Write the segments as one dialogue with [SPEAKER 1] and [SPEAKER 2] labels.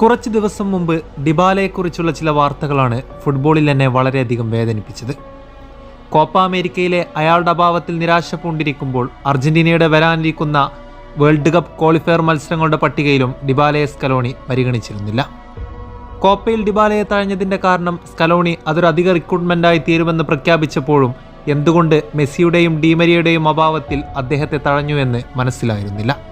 [SPEAKER 1] കുറച്ച് ദിവസം മുമ്പ് ഡിബാലയെക്കുറിച്ചുള്ള ചില വാർത്തകളാണ് ഫുട്ബോളിൽ എന്നെ വളരെയധികം വേദനിപ്പിച്ചത്. കോപ്പ അമേരിക്കയിലെ അയാളുടെ അഭാവത്തിൽ നിരാശ പൂണ്ടിരിക്കുമ്പോൾ അർജന്റീനയുടെ വരാനിരിക്കുന്ന വേൾഡ് കപ്പ് ക്വാളിഫയർ മത്സരങ്ങളുടെ പട്ടികയിലും ഡിബാലയെ സ്കലോണി പരിഗണിച്ചിരുന്നില്ല. കോപ്പയിൽ ഡിബാലയെ തഴഞ്ഞതിന്റെ കാരണം സ്കലോണി അതൊരു അധിക റിക്രൂട്ട്മെന്റായി തീരുമെന്ന് പ്രഖ്യാപിച്ചപ്പോഴും എന്തുകൊണ്ട് മെസ്സിയുടെയും ഡീമരിയുടെയും അഭാവത്തിൽ അദ്ദേഹത്തെ തഴഞ്ഞുവെന്ന് മനസ്സിലായിരുന്നില്ല.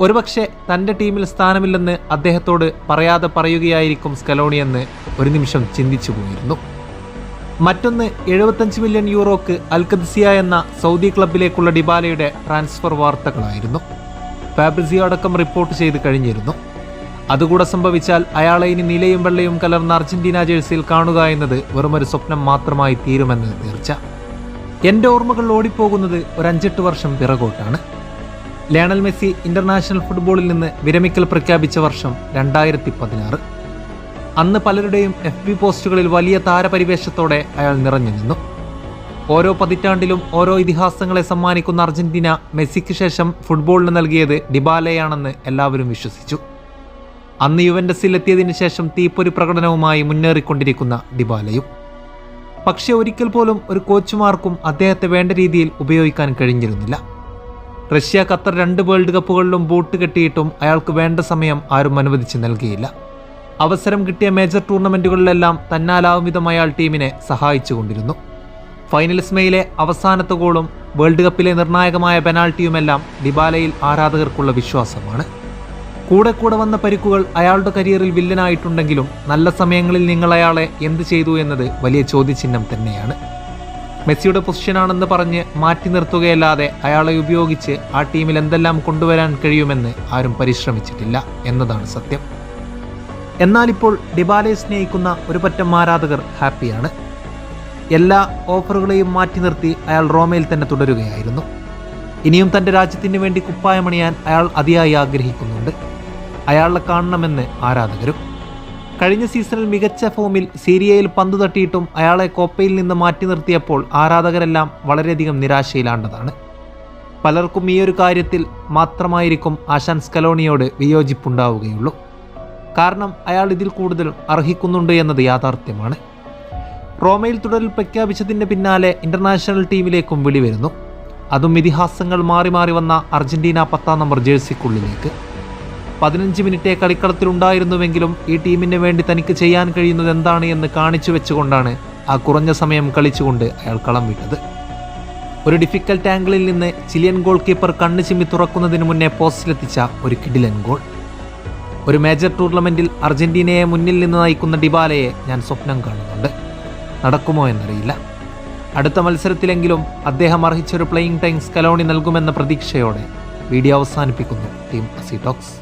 [SPEAKER 1] ഒരുപക്ഷെ തന്റെ ടീമിൽ സ്ഥാനമില്ലെന്ന് അദ്ദേഹത്തോട് പറയാതെ പറയുകയായിരിക്കും സ്കലോണിയെന്ന് ഒരു നിമിഷം ചിന്തിച്ചു പോയിരുന്നു. മറ്റൊന്ന് എഴുപത്തഞ്ച് മില്യൺ യൂറോക്ക് അൽക്കദ്സിയ എന്ന സൗദി ക്ലബിലേക്കുള്ള ഡിബാലയുടെ ട്രാൻസ്ഫർ വാർത്തകളായിരുന്നു. ഫാബ്രിസിയോ അടക്കം റിപ്പോർട്ട് ചെയ്ത് കഴിഞ്ഞിരുന്നു. അതുകൂടെ സംഭവിച്ചാൽ അയാളെ ഇനി നീലയും വെള്ളയും കലർന്ന അർജന്റീന ജേഴ്സിയിൽ കാണുക എന്നത് വെറുമൊരു സ്വപ്നം മാത്രമായി തീരുമെന്ന് തീർച്ച. എന്റെ ഓർമ്മകൾ ഓടിപ്പോകുന്നത് ഒരു അഞ്ചെട്ട് വർഷം പിറകോട്ടാണ്. ലയണൽ മെസ്സി ഇന്റർനാഷണൽ ഫുട്ബോളിൽ നിന്ന് വിരമിക്കൽ പ്രഖ്യാപിച്ച വർഷം രണ്ടായിരത്തി പതിനാറ് അന്ന് പലരുടെയും എഫ് ബി പോസ്റ്റുകളിൽ വലിയ താരപരിവേഷത്തോടെ അയാൾ നിറഞ്ഞു നിന്നു. ഓരോ പതിറ്റാണ്ടിലും ഓരോ ഇതിഹാസങ്ങളെ സമ്മാനിക്കുന്ന അർജന്റീന മെസ്സിക്ക് ശേഷം ഫുട്ബോളിന് നൽകിയത് ഡിബാലയാണെന്ന് എല്ലാവരും വിശ്വസിച്ചു. അന്ന് യുവൻഡസിൽ എത്തിയതിനു ശേഷം തീപ്പൊരു പ്രകടനവുമായി മുന്നേറിക്കൊണ്ടിരിക്കുന്ന ഡിബാലയും. പക്ഷേ ഒരിക്കൽ പോലും ഒരു കോച്ചുമാർക്കും അദ്ദേഹത്തെ വേണ്ട രീതിയിൽ ഉപയോഗിക്കാൻ കഴിഞ്ഞിരുന്നില്ല. റഷ്യ ഖത്തർ രണ്ട് വേൾഡ് കപ്പുകളിലും ബൂട്ട് കെട്ടിയിട്ടും അയാൾക്ക് വേണ്ട സമയം ആരും അനുവദിച്ച് നൽകിയില്ല. അവസരം കിട്ടിയ മേജർ ടൂർണമെന്റുകളിലെല്ലാം തന്നാലാവും വിധം അയാൾ ടീമിനെ സഹായിച്ചുകൊണ്ടിരുന്നു. ഫൈനലിസ്മയിലെ അവസാനത്തെ ഗോളും വേൾഡ് കപ്പിലെ നിർണായകമായ പെനാൾട്ടിയുമെല്ലാം ഡിബാലയിൽ ആരാധകർക്കുള്ള വിശ്വാസമാണ്. കൂടെ കൂടെ വന്ന പരിക്കുകൾ അയാളുടെ കരിയറിൽ വില്ലനായിട്ടുണ്ടെങ്കിലും നല്ല സമയങ്ങളിൽ നിങ്ങൾ അയാളെ എന്ത് ചെയ്തു എന്നത് വലിയ ചോദ്യചിഹ്നം തന്നെയാണ്. മെസ്സിയുടെ പൊസിഷനാണെന്ന് പറഞ്ഞ് മാറ്റി നിർത്തുകയല്ലാതെ അയാളെ ഉപയോഗിച്ച് ആ ടീമിൽ എന്തെല്ലാം കൊണ്ടുവരാൻ കഴിയുമെന്ന് ആരും പരിശ്രമിച്ചിട്ടില്ല എന്നതാണ് സത്യം. എന്നാൽ ഇപ്പോൾ ഡിബാലയെ സ്നേഹിക്കുന്ന ഒരു പറ്റം ആരാധകർ ഹാപ്പിയാണ്. എല്ലാ ഓഫറുകളെയും മാറ്റി നിർത്തി അയാൾ റോമയിൽ തന്നെ തുടരുകയായിരുന്നു. ഇനിയും തന്റെ രാജ്യത്തിന് വേണ്ടി കുപ്പായമണിയാൻ അയാൾ അതിയായി ആഗ്രഹിക്കുന്നുണ്ട്. അയാളെ കാണണമെന്ന് ആരാധകരും കഴിഞ്ഞ സീസണിൽ മികച്ച ഫോമിൽ സീരിയയിൽ പന്തു തട്ടിയിട്ടും അയാളെ കോപ്പയിൽ നിന്ന് മാറ്റി നിർത്തിയപ്പോൾ ആരാധകരെല്ലാം വളരെയധികം നിരാശയിലാണ്ടതാണ് പലർക്കും ഈ ഒരു കാര്യത്തിൽ മാത്രമായിരിക്കും ആശാൻ സ്കലോണിയോട് വിയോജിപ്പുണ്ടാവുകയുള്ളൂ. കാരണം അയാൾ ഇതിൽ കൂടുതൽ അർഹിക്കുന്നുണ്ട് എന്നത് യാഥാർത്ഥ്യമാണ്. റോമയിൽ തുടരിൽ പ്രഖ്യാപിച്ചതിന്റെ പിന്നാലെ ഇന്റർനാഷണൽ ടീമിലേക്കും വിളി വരുന്നു. അതും ഇതിഹാസങ്ങൾ മാറി മാറി വന്ന അർജന്റീന പത്താം നമ്പർ ജേഴ്സിക്കുള്ളിലേക്ക്. പതിനഞ്ച് മിനിറ്റേ കളിക്കളത്തിലുണ്ടായിരുന്നുവെങ്കിലും ഈ ടീമിന് വേണ്ടി തനിക്ക് ചെയ്യാൻ കഴിയുന്നത് എന്താണ് എന്ന് കാണിച്ചു വെച്ചുകൊണ്ടാണ് ആ കുറഞ്ഞ സമയം കളിച്ചുകൊണ്ട് അയാൾ കളം വിട്ടത് ഒരു ഡിഫിക്കൽട്ട് ആംഗിളിൽ നിന്ന് ചിലിയൻ ഗോൾ കീപ്പർ കണ്ണു ചിമ്മി തുറക്കുന്നതിന് മുന്നേ പോസ്റ്റിലെത്തിച്ച ഒരു കിഡിലൻ ഗോൾ ഒരു മേജർ ടൂർണമെന്റിൽ അർജന്റീനയെ മുന്നിൽ നിന്ന് നയിക്കുന്ന ഡിബാലയെ ഞാൻ സ്വപ്നം കാണുന്നുണ്ട്. നടക്കുമോ എന്നറിയില്ല. അടുത്ത മത്സരത്തിലെങ്കിലും അദ്ദേഹം അർഹിച്ചൊരു പ്ലേയിങ് ടൈം സ്കലോണി നൽകുമെന്ന പ്രതീക്ഷയോടെ വീഡിയോ അവസാനിപ്പിക്കുന്നു ടീം അസി ടോക്സ്.